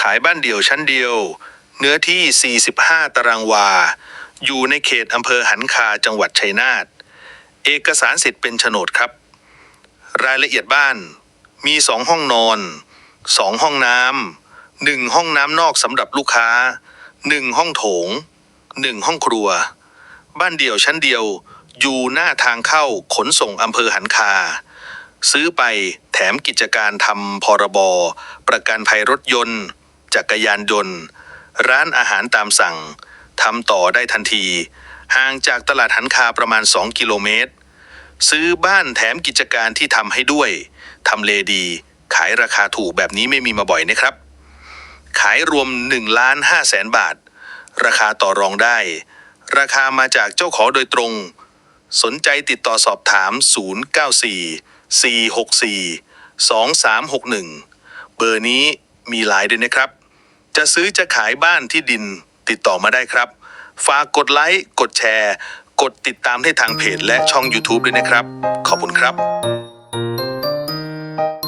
ขายบ้านเดี่ยวชั้นเดียว เนื้อที่ 45 ตารางวา อยู่ในเขตอำเภอหันคาจังหวัดชัยนาท เอกสารสิทธิ์เป็นโฉนดครับ รายละเอียดบ้านมีสองห้องนอนสองห้องน้ำหนึ่งห้องน้ำนอกสำหรับลูกค้าหนึ่งห้องโถงหนึ่งห้องครัว บ้านเดี่ยวชั้นเดียวอยู่หน้าทางเข้าขนส่งอำเภอหันคา ซื้อไปแถมกิจการทำพรบ ประกันภัยรถยนต์ จักรยานยนต์ ร้านอาหารตามสั่งทำต่อได้ทันที ห่างจากตลาดหันคาประมาณ 2 กิโลเมตร ซื้อบ้านแถมกิจการที่ทำให้ด้วยทำเลดี ขายราคาถูกแบบนี้ไม่มีมาบ่อยนะครับ ขายรวม1ล้าน5แสนบาท ราคาต่อรองได้ ราคามาจากเจ้าของโดยตรง สนใจติดต่อสอบถาม 094 464 2361 เบอร์นี้มีไลน์ด้วยนะครับ จะซื้อจะขายบ้านที่ดินติดต่อมาได้ครับ ฝากกดไลค์ กดแชร์ กดติดตามให้ทางเพจและช่อง YouTube ด้วยนะครับ ขอบคุณครับ